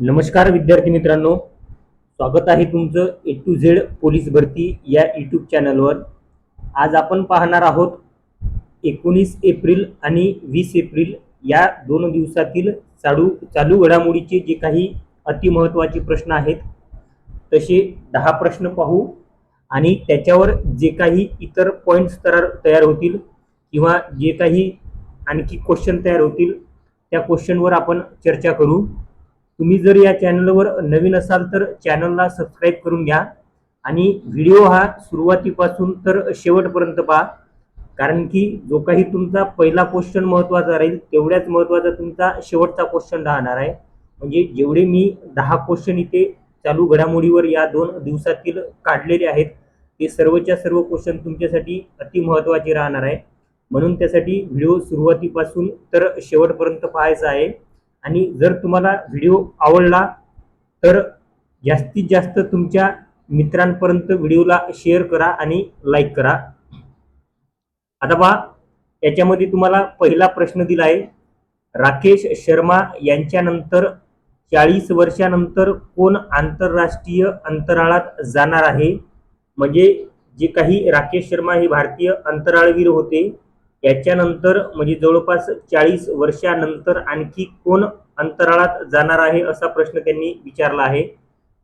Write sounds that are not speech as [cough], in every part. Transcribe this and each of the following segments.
नमस्कार विद्यार्थी मित्रांनो. स्वागत आहे तुमचं ए टू झेड पोलीस भरती या यूट्यूब चॅनलवर आज आपण पाहणार आहोत एकोणीस एप्रिल आणि वीस एप्रिल या दोन दिवसातील चालू चालू घडामोडीचे जे काही अतिमहत्त्वाचे प्रश्न आहेत तसे दहा प्रश्न पाहू आणि त्याच्यावर जे काही इतर पॉईंट्स तयार तयार होतील किंवा जे काही आणखी क्वेश्चन तयार होतील त्या क्वेश्चनवर आपण चर्चा करू. तुम्ही जर या चॅनलवर नवीन असाल तर चॅनलला सबस्क्राईब करून घ्या आणि व्हिडिओ हा सुरुवातीपासून तर शेवटपर्यंत पहा. कारण की जो काही तुमचा पहिला क्वेश्चन महत्त्वाचा राहील तेवढ्याच महत्त्वाचा तुमचा शेवटचा क्वेश्चन राहणार आहे. म्हणजे जेवढे मी दहा क्वेश्चन इथे चालू घडामोडीवर या दोन दिवसातील काढलेले आहेत ते सर्वच्या सर्व क्वेश्चन तुमच्यासाठी अति महत्त्वाचे राहणार आहे. म्हणून त्यासाठी व्हिडिओ सुरुवातीपासून तर शेवटपर्यंत पाहायचा आहे. आणि जर तुम्हाला व्हिडिओ आवडला तर जास्तीत जास्त तुमच्या मित्रांपर्यंत व्हिडिओला शेअर करा आणि लाईक करा. आता पहा याच्यामध्ये तुम्हाला पहिला प्रश्न दिला आहे राकेश शर्मा यांच्यानंतर चाळीस वर्षानंतर कोण आंतरराष्ट्रीय अंतराळात जाणार आहे? म्हणजे जे काही राकेश शर्मा हे भारतीय अंतराळवीर होते याच्यानंतर म्हणजे जवळपास चाळीस वर्षानंतर आणखी कोण अंतराळात जाणार आहे असा प्रश्न त्यांनी विचारला आहे.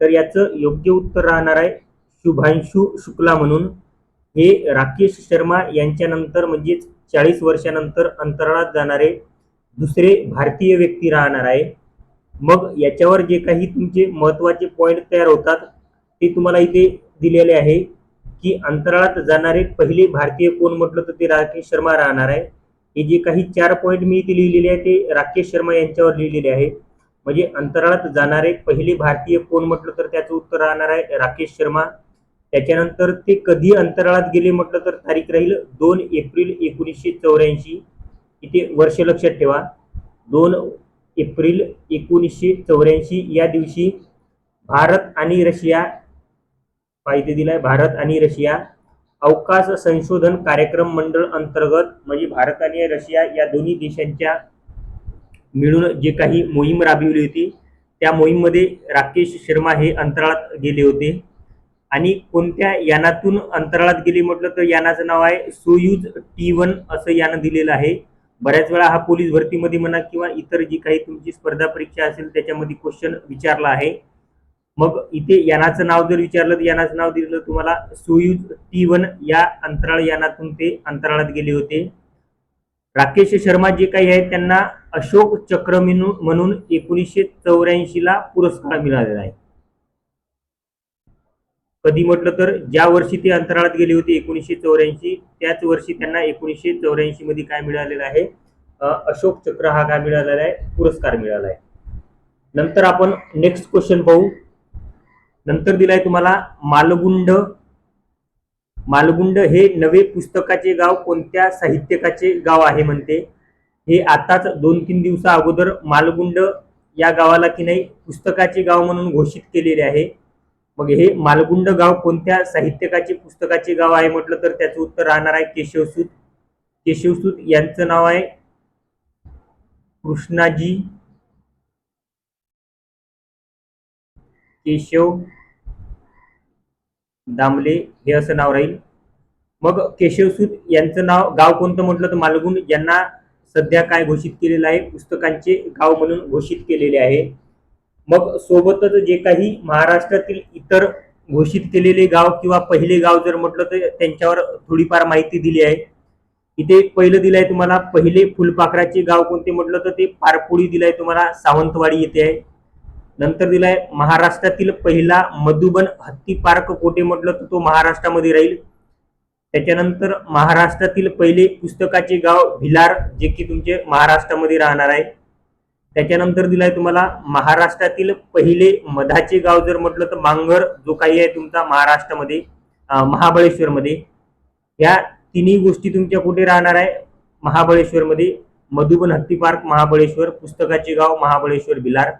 तर याचं योग्य उत्तर राहणार आहे शुभांशु शुक्ला म्हणून. हे राकेश शर्मा यांच्यानंतर म्हणजेच चाळीस वर्षानंतर अंतराळात जाणारे दुसरे भारतीय व्यक्ती राहणार आहे. मग याच्यावर जे काही तुमचे महत्त्वाचे पॉईंट तयार होतात ते तुम्हाला इथे दिलेले आहे. की अंतराळात जाणारे पहिले भारतीय कोण म्हटलं तर ते राकेश शर्मा राहणार आहे. हे जे काही चार पॉईंट मी इथे लिहिलेले आहे ते राकेश शर्मा यांच्यावर लिहिलेले आहे. म्हणजे अंतराळात जाणारे पहिले भारतीय कोण म्हटलं तर त्याचं उत्तर राहणार आहे राकेश शर्मा. त्याच्यानंतर ते कधी अंतराळात गेले म्हटलं तर तारीख राहील दोन एप्रिल एकोणीसशे चौऱ्याऐंशी. इथे वर्ष लक्षात ठेवा. दोन एप्रिल एकोणीसशे चौऱ्याऐंशी या दिवशी भारत आणि रशिया पाहिजे दिलाय. भारत आणि रशिया अवकाश संशोधन कार्यक्रम मंडळ अंतर्गत म्हणजे भारत आणि रशिया या दोन्ही देशांच्या मिळून जे काही मोहीम राबविली होती त्या मोहीममध्ये राकेश शर्मा हे अंतराळात गेले होते. आणि कोणत्या यानातून अंतराळात गेले म्हटलं तर यानाचं नाव आहे सोयूज टी वन असं यानं दिलेलं आहे. बऱ्याच वेळा हा पोलीस भरतीमध्ये म्हणा किंवा इतर जी काही तुमची स्पर्धा परीक्षा असेल त्याच्यामध्ये क्वेश्चन विचारला आहे. मग इथे यानाचं नाव जर विचारलं तर यानाचं नाव दिलं तुम्हाला सोयूज टी वन या अंतराळ यानातून ते अंतराळात गेले होते. राकेश शर्मा जे काही आहेत त्यांना अशोक चक्र म्हणून एकोणीसशे चौऱ्याऐंशी ला पुरस्कार मिळालेला आहे. कधी म्हटलं तर ज्या वर्षी ते अंतराळात गेले होते एकोणीसशे चौऱ्याऐंशी त्याच वर्षी त्यांना एकोणीसशे चौऱ्याऐंशी मध्ये काय मिळालेलं आहे? अशोक चक्र हा काय मिळालेला आहे? पुरस्कार मिळाला आहे. नंतर आपण नेक्स्ट क्वेश्चन पाहू. नंतर दिलाय तुम्हाला मालगुंड. मालगुंड हे नवे पुस्तकाचे गाव कोणत्या साहित्यकाचे गाव आहे म्हणते. हे आताच दोन तीन दिवसा अगोदर मालगुंड या गावाला की नाही पुस्तकाचे गाव म्हणून घोषित केलेले आहे. मग हे मालगुंड गाव कोणत्या साहित्यकाचे पुस्तकाचे गाव आहे म्हटलं तर त्याचं उत्तर राहणार आहे केशवसूत केशवसूत यांचं नाव आहे कृष्णाजी केशव दामले हे असं नाव राहील. मग केशवसूत यांचं नाव गाव कोणतं म्हटलं तर मालगुण यांना सध्या काय घोषित केलेलं आहे? पुस्तकांचे गाव म्हणून घोषित केलेले आहे. मग सोबतच जे काही महाराष्ट्रातील इतर घोषित केलेले गाव किंवा पहिले गाव जर म्हटलं तर त्यांच्यावर थोडीफार माहिती दिली आहे. इथे पहिलं पहिलं दिलंय तुम्हाला. पहिले फुलपाखराचे गाव कोणते म्हटलं तर ते पारपोळी दिलं आहे तुम्हाला. सावंतवाडी येथे आहे. नंतर दिलाय महाराष्ट्रातील पहिला मधुबन हत्ती पार्क कोठे म्हटलं तर तो महाराष्ट्रामध्ये राहील. त्याच्यानंतर महाराष्ट्रातील पहिले पुस्तकाचे गाव भिलार जे की तुमचे महाराष्ट्रामध्ये राहणार आहे. त्याच्यानंतर दिलाय तुम्हाला महाराष्ट्रातील पहिले मधाचे गाव जर म्हटलं तर मांगर जो काही आहे तुमचा महाराष्ट्रामध्ये महाबळेश्वरमध्ये. या तिन्ही गोष्टी तुमच्या कुठे राहणार आहे? महाबळेश्वरमध्ये. मधुबन हत्ती पार्क महाबळेश्वर पुस्तकाचे गाव महाबळेश्वर भिलार.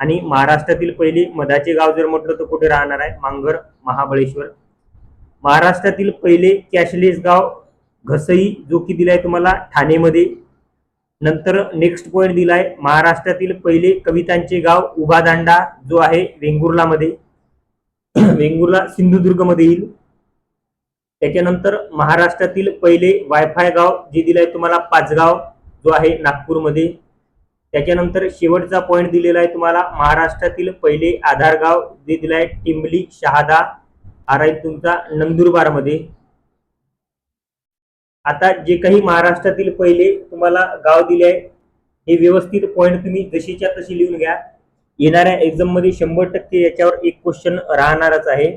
आणि महाराष्ट्रातील पहिले मधाचे गाव जर म्हटलं तर कुठे राहणार आहे? मांगर महाबळेश्वर. महाराष्ट्रातील पहिले कॅशलेस गाव घसई जो की दिलाय तुम्हाला ठाणेमध्ये. नंतर नेक्स्ट पॉइंट दिलाय महाराष्ट्रातील पहिले कवितांचे गाव उभादांडा जो आहे वेंगुर्लामध्ये. [clears throat] वेंगुर्ला सिंधुदुर्गमध्ये येईल. त्याच्यानंतर महाराष्ट्रातील पहिले वायफाय गाव जे दिलंय तुम्हाला पाचगाव जो आहे नागपूरमध्ये. त्याच्यानंतर शेवटचा पॉईंट दिलेला आहे तुम्हाला. महाराष्ट्रातील पहिले आधार गाव जे आहे टिंबली शहादा हा राहील तुमचा नंदुरबारमध्ये. आता जे काही महाराष्ट्रातील पहिले तुम्हाला गाव दिले आहे हे व्यवस्थित पॉईंट तुम्ही जशीच्या तशी लिहून घ्या. येणाऱ्या एक्झाममध्ये शंभर टक्के याच्यावर एक क्वेश्चन राहणारच आहे.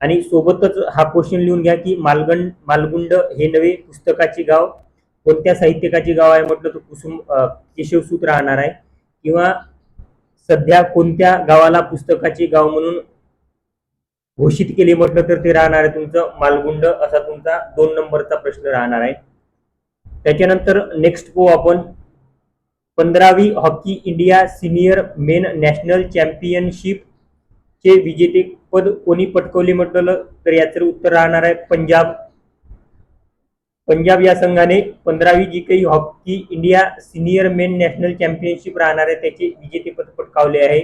आणि सोबतच हा क्वेश्चन लिहून घ्या की मालगंड मालगुंड हे नवे पुस्तकाचे गाव. कोणत्या साहित्यकाची गाव आहे म्हटलं तर कुसुम केशवसूत राहणार आहे. किंवा सध्या कोणत्या गावाला पुस्तकाचे गाव म्हणून घोषित केले म्हटलं तर ते राहणार आहे तुमचं मालगुंड असा तुमचा दोन नंबरचा प्रश्न राहणार आहे. त्याच्यानंतर नेक्स्ट पो आपण. पंधरावी hockey India senior men national championship चे विजेते पद कोणी पटकवले म्हटलं तर याचं उत्तर राहणार आहे पंजाब. पंजाब या संघाने पंधरावी जी काही hockey India senior men national championship राहणार आहे त्याचे विजेतेपद पटकावले आहे.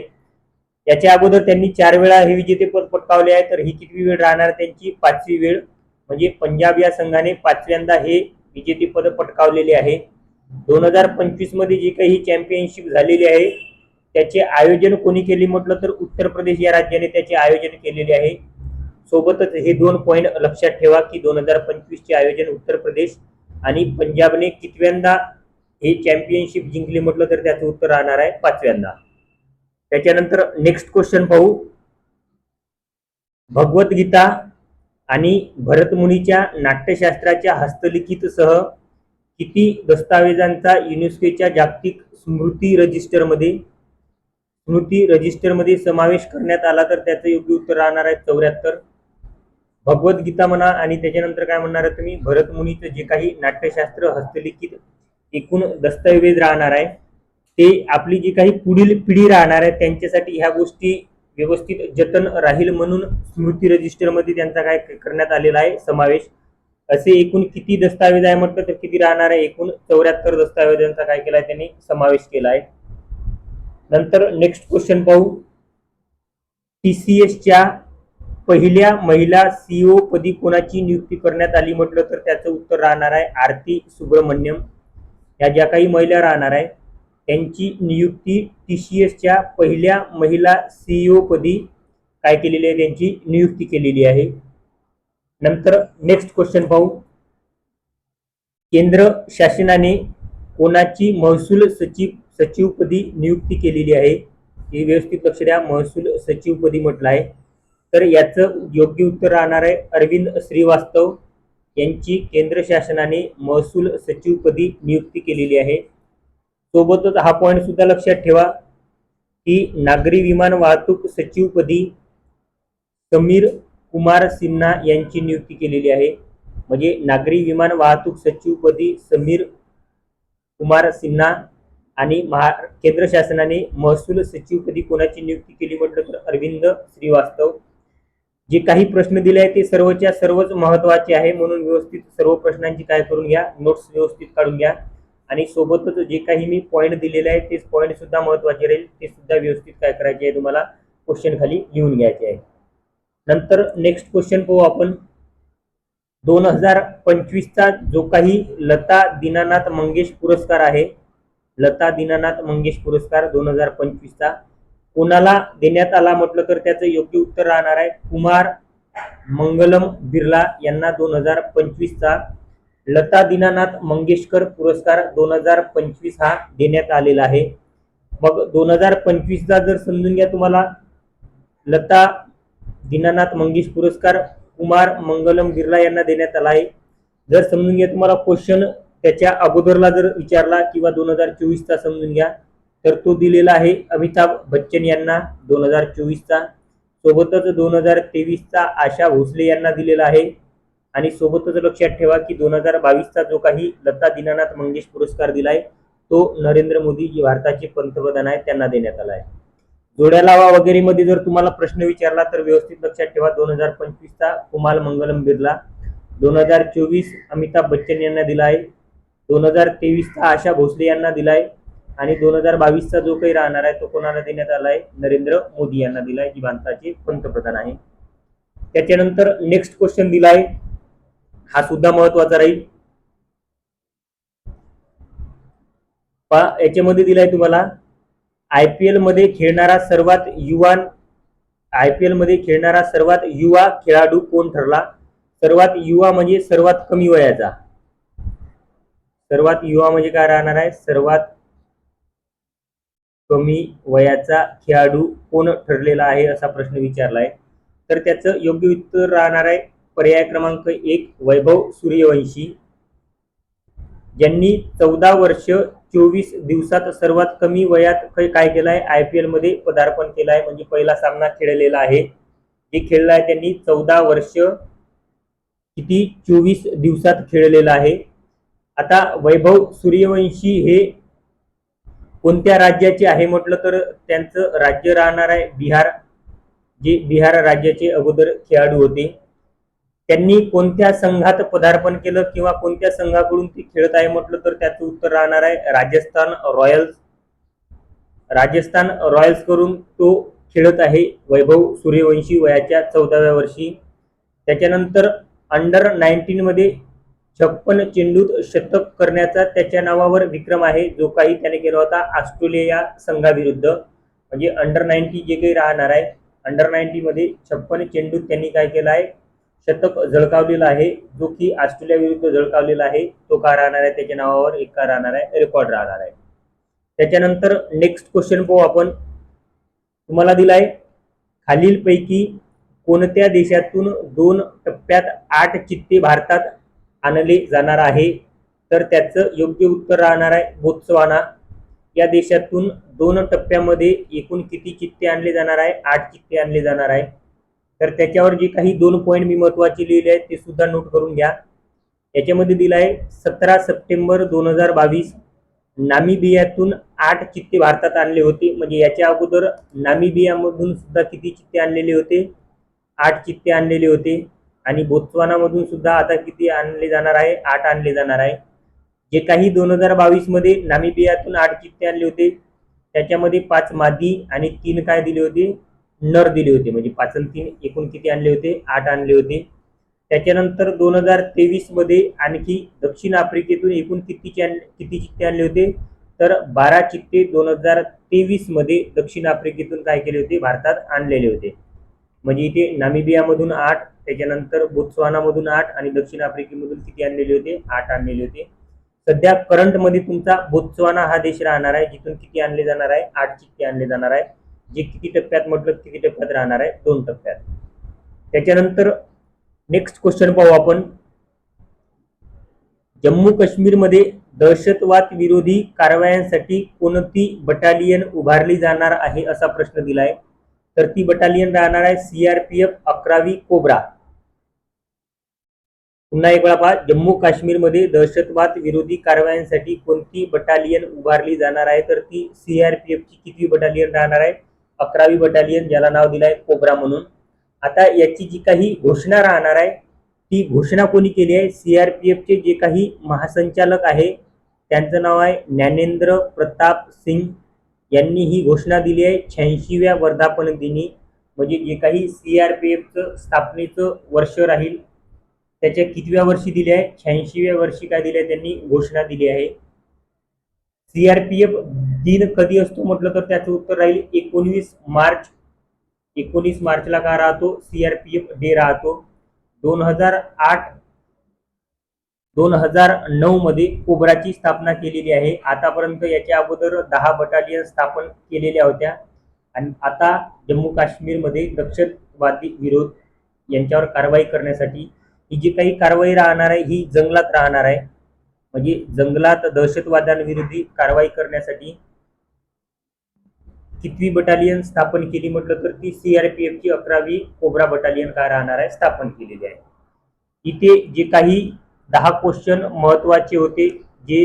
याच्या अगोदर त्यांनी चार वेळा हे विजेतेपद पटकावले आहे तर ही कितवी वेळ राहणार त्यांची? पाचवी वेळ. म्हणजे पंजाब या संघाने पाचव्यांदा हे विजेतेपद पटकावलेले आहे. दोन हजार पंचवीसमध्ये जी काही चॅम्पियनशिप झालेली आहे त्याचे आयोजन कोणी केले म्हटलं तर उत्तर प्रदेश या राज्याने त्याचे आयोजन केलेले आहे. सोबतच हे दोन पॉईंट लक्षात ठेवा की दोन हजार पंचवीस चे आयोजन उत्तर प्रदेश आणि पंजाबने कितव्यांदा हे चॅम्पियनशिप जिंकले म्हटलं तर त्याचं उत्तर राहणार आहे पाचव्यांदा. त्याच्यानंतर नेक्स्ट क्वेश्चन पाहू. भगवद्गीता आणि भरतमुनीच्या नाट्यशास्त्राच्या हस्तलिखितसह किती दस्तावेजांचा युनेस्कोच्या जागतिक स्मृती रजिस्टरमध्ये स्मृती रजिस्टरमध्ये समावेश करण्यात आला तर त्याचं योग्य उत्तर राहणार आहे चौऱ्याहत्तर. भगवद्गीता म्हणा आणि त्याच्यानंतर काय म्हणणार आहे तुम्ही? भरतमुनीचं जे काही नाट्यशास्त्र हस्तलिखित एकूण दस्तऐवज राहणार आहे ते आपली जी काही पुढील पिढी राहणार आहे त्यांच्यासाठी ह्या गोष्टी व्यवस्थित जतन राहील म्हणून स्मृती रजिस्टरमध्ये त्यांचा काय करण्यात आलेला आहे समावेश. असे एकूण किती दस्तावेज आहे म्हटलं तर किती राहणार आहे? एकूण चौऱ्याहत्तर दस्तावेजांचा काय केला आहे त्यांनी? समावेश केला आहे. नंतर नेक्स्ट क्वेश्चन पाहू. टी सी एसच्या पहिल्या महिला सीईओ पदी कोणाची नियुक्ती करण्यात आली म्हटलं तर त्याचं उत्तर राहणार आहे आरती सुब्रमण्यम. या ज्या काही महिला राहणार आहे त्यांची नियुक्ती टी सी एसच्या पहिल्या महिला सीईओ पदी काय केलेली आहे त्यांची नियुक्ती केलेली आहे. नंतर नेक्स्ट क्वेश्चन पाहू. केंद्र शासनाने कोणाची महसूल सचिव सचिवपदी नियुक्ती केलेली आहे? हे व्यवस्थित लक्ष द्या. महसूल सचिवपदी म्हटलं आहे. तर याचं योग्य उत्तर राहणार आहे अरविंद श्रीवास्तव यांची केंद्र शासनाने महसूल सचिवपदी नियुक्ती केलेली आहे. सोबतच हा पॉईंट सुद्धा लक्षात ठेवा की नागरी विमान वाहतूक सचिवपदी समीर कुमार सिन्हा यांची नियुक्ती केलेली आहे. म्हणजे नागरी विमान वाहतूक सचिवपदी समीर कुमार सिन्हा आणि महा केंद्र शासनाने महसूल सचिवपदी कोणाची नियुक्ती केली म्हटलं तर अरविंद श्रीवास्तव. जे काही प्रश्न दिले आहेत ते सर्वच्या सर्वच महत्त्वाचे आहे म्हणून व्यवस्थित सर्व प्रश्नांची काय करून घ्या नोट्स व्यवस्थित काढून घ्या. आणि सोबतच जे काही मी पॉईंट दिलेले आहेत ते पॉईंट सुद्धा महत्त्वाचे राहील ते सुद्धा व्यवस्थित काय करायचे आहे तुम्हाला क्वेश्चन खाली लिहून घ्यायचे आहे. नंतर नेक्स्ट क्वेश्चन पाहू आपण. दोन हजार पंचवीसचा जो काही लता दीनानाथ मंगेश पुरस्कार आहे लता दीनानाथ मंगेश पुरस्कार दोन हजार पंचवीसचा कोणाला देण्यात आला म्हटलं तर त्याचं योग्य उत्तर राहणार आहे. कुमार मंगलम बिर्ला यांना दोन हजार पंचवीसचा लता दीनानाथ मंगेशकर पुरस्कार दोन हजार पंचवीस हा देण्यात आलेला आहे. मग दोन हजार पंचवीसचा जर समजून घ्या तुम्हाला लता दीनानाथ मंगेश पुरस्कार कुमार मंगलम बिर्ला यांना देण्यात आला आहे. जर समजून घ्या तुम्हाला क्वेश्चन त्याच्या अगोदरला जर विचारला किंवा दोन हजार चोवीसचा समजून घ्या. तर तो दिलेला आहे अमिताभ बच्चन यांना दोन हजार चोवीसचा. सोबतच दोन हजार तेवीसचा आशा भोसले यांना दिलेला आहे. आणि सोबतच लक्षात ठेवा की दोन हजार बावीसचा जो काही लता दीनानाथ मंगेश पुरस्कार दिलाय तो नरेंद्र मोदी जे भारताचे पंतप्रधान आहेत त्यांना देण्यात आला आहे जोड्या लावा वगैरे मध्ये जर तुम्हाला प्रश्न विचारला तर व्यवस्थित लक्षात ठेवा दोन हजार पंचवीसचा कुमाल मंगलम बिर्ला दोन हजार चोवीस अमिताभ बच्चन यांना दिला आहे दोन हजार तेवीसचा आशा भोसले यांना दिलाय आणि दोन हजार बावीसचा जो काही राहणार आहे तो कोणाला देण्यात आलाय? नरेंद्र मोदी यांना दिलाय जी भारताचे पंतप्रधान आहे. त्याच्यानंतर नेक्स्ट क्वेश्चन दिलाय. हा सुद्धा महत्त्वाचा राहील. याच्यामध्ये दिलाय तुम्हाला आय पी एलमध्ये खेळणारा सर्वात युवा आय पी एलमध्ये खेळणारा सर्वात युवा खेळाडू कोण ठरला? सर्वात युवा म्हणजे सर्वात कमी वयाचा. सर्वात युवा म्हणजे काय राहणार आहे? सर्वात कमी वयाचा खेळाडू कोण ठरलेला आहे असा प्रश्न विचारलाय. तर त्याचं योग्य उत्तर राहणार आहे पर्याय क्रमांक एक वैभव सूर्यवंशी. ज्यांनी चौदा वर्ष चोवीस दिवसात सर्वात कमी वयात कै- काय केलंय? आय पी एलमध्ये पदार्पण केलंय म्हणजे पहिला सामना खेळलेला आहे. जे खेळलाय त्यांनी चौदा वर्ष किती? चोवीस दिवसात खेळलेला आहे. आता वैभव सूर्यवंशी हे कोणत्या राज्याचे आहे म्हटलं तर त्यांचं राज्य राहणार आहे बिहार जे बिहार राज्याचे अगोदर खेळाडू होते. त्यांनी कोणत्या संघात पदार्पण केलं किंवा कोणत्या संघाकडून ते खेळत आहे म्हटलं तर त्याचं उत्तर राहणार आहे राजस्थान रॉयल्स. राजस्थान रॉयल्स करून तो खेळत आहे वैभव सूर्यवंशी वयाच्या चौदाव्या वर्षी. त्याच्यानंतर अंडर नाईन्टीन मध्ये छप्पन चेंडूत शतक करण्याचा त्याच्या नावावर विक्रम आहे जो काही त्याने केला होता ऑस्ट्रेलिया संघाविरुद्ध. म्हणजे अंडर नाईन्टी जे काही राहणार आहे अंडर नाईन्टीमध्ये छप्पन चेंडूत त्यांनी काय केलं आहे? शतक झळकावलेला आहे जो की ऑस्ट्रेलियाविरुद्ध झळकावलेला आहे तो का राहणार आहे? त्याच्या नावावर एक का राहणार आहे? रेकॉर्ड राहणार आहे. त्याच्यानंतर नेक्स्ट क्वेश्चन पाहू आपण. तुम्हाला दिलाय खालीलपैकी कोणत्या देशातून दोन टप्प्यात आठ चित्ते भारतात आणले जाणार आहे. तर त्याचं योग्य उत्तर राहणार आहे बोत्सवाना. या देशातून दोन टप्प्यामध्ये एकूण किती चित्ते आणले जाणार आहे? आठ चित्ते आणले जाणार आहे. तर त्याच्यावर जे काही दोन पॉईंट मी महत्त्वाचे लिहिले आहेत ते सुद्धा नोट करून घ्या. याच्यामध्ये दिलं आहे सतरा सप्टेंबर दोन हजार बावीस नामिबियातून आठ चित्ते भारतात आणले होते. म्हणजे याच्या अगोदर नामिबियामधून सुद्धा किती चित्ते आणलेले होते? आठ चित्ते आणलेले होते. आणि बोत्सवानामधून सुद्धा आता किती आणले जाणार आहे? आठ आणले जाणार आहे. जे काही दोन हजार बावीसमध्ये नामिबियातून आठ चित्ते आणले होते त्याच्यामध्ये पाच मादी आणि तीन काय दिले होते? नर दिले होते. म्हणजे पाच आणि तीन एकूण किती आणले होते? आठ आणले होते. त्याच्यानंतर दोन हजार तेवीसमध्ये आणखी दक्षिण आफ्रिकेतून एकूण किती चे- किती चित्ते आणले होते? तर बारा चित्ते दोन हजार तेवीसमध्ये दक्षिण आफ्रिकेतून काय केले होते? भारतात आणलेले होते. म्हणजे इथे नामिबियामधून आठ त्याच्यानंतर बोत्सवानामधून आठ आणि दक्षिण आफ्रिकेमधून किती आणलेले होते? आठ आणलेले होते. सध्या करंटमध्ये तुमचा बोत्सवाना हा देश राहणार आहे जिथून किती आणले जाणार आहे? आठ चित्ते आणले जाणार आहे? जे किती टप्प्यात म्हटलं किती टप्प्यात राहणार आहे? दोन टप्प्यात. त्याच्यानंतर नेक्स्ट क्वेश्चन पाहू आपण. जम्मू काश्मीरमध्ये दहशतवाद विरोधी कारवायांसाठी कोणती बटालियन उभारली जाणार आहे असा प्रश्न दिलाय. तर ती बटालियन राहणार आहे सीआरपीएफ अकरावी कोब्रा. पुन्हा एक वेळा पहा जम्मू काश्मीरमध्ये दहशतवाद विरोधी कारवायांसाठी कोणती बटालियन उभारली जाणार आहे? तर ती सीआरपीएफची कितवी बटालियन राहणार आहे? अकरावी बटालियन ज्याला नाव दिलंय कोब्रा म्हणून. आता याची जी काही घोषणा राहणार आहे ती घोषणा कोणी केली आहे? सीआरपीएफ चे जे काही महासंचालक आहे त्यांचं नाव आहे ज्ञानेंद्र प्रताप सिंग यांनी ही घोषणा दिली आहे. शहाऐंशीव्या वर्धापन दिनी म्हणजे जे काही सी आर पी एफचं स्थापनेचं वर्ष राहील त्याच्या कितव्या वर्षी दिले आहे? शहाऐंशीव्या वर्षी काय दिले त्यांनी घोषणा दिली आहे. सी आर पी एफ दिन कधी असतो म्हटलं तर त्याचं उत्तर राहील एकोणवीस मार्च. एकोणीस मार्चला का राहतो? C R P F day राहतो. दोन हजार आठ दोन हजार नऊ मध्ये कोब्राची स्थापना केलेली आहे. आतापर्यंत याच्या अगोदर दहा बटालियन स्थापन केलेल्या होत्या. आणि आता जम्मू काश्मीरमध्ये दहशतवादी विरोध यांच्यावर कारवाई करण्यासाठी ही जी काही कारवाई राहणार आहे ही जंगलात राहणार आहे. म्हणजे जंगलात दहशतवाद्यांविरोधी कारवाई करण्यासाठी कितवी बटालियन स्थापन केली म्हटलं तर ती सीआरपीएफची अकरावी कोब्रा बटालियन काय राहणार आहे स्थापन केलेली आहे. इथे जे काही दहा क्वेश्चन महत्त्वाचे होते जे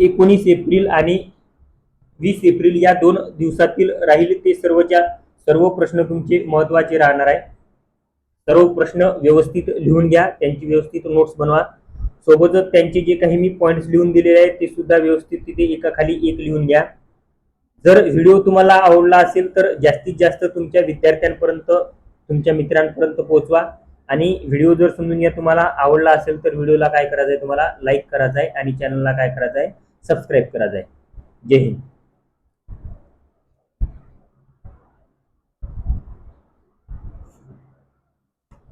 एकोणीस एप्रिल आणि वीस एप्रिल या दोन दिवसातील राहील ते सर्वच्या सर्व प्रश्न तुमचे महत्त्वाचे राहणार आहे. सर्व प्रश्न व्यवस्थित लिहून घ्या त्यांची व्यवस्थित नोट्स बनवा. सोबतच त्यांचे जे काही मी पॉईंट्स लिहून दिलेले आहेत ते सुद्धा व्यवस्थित तिथे एका खाली एक लिहून घ्या. जर व्हिडिओ तुम्हाला आवडला असेल तर जास्तीत जास्त तुमच्या विद्यार्थ्यांपर्यंत तुमच्या मित्रांपर्यंत पोहोचवा. आणि व्हिडिओ जर समजून घ्या तुम्हाला आवडला असेल तर व्हिडिओला काय करायचं आहे तुम्हाला लाईक करायचं आहे आणि चॅनलला काय करायचं आहे सबस्क्राईब करायचं आहे जय हिंद.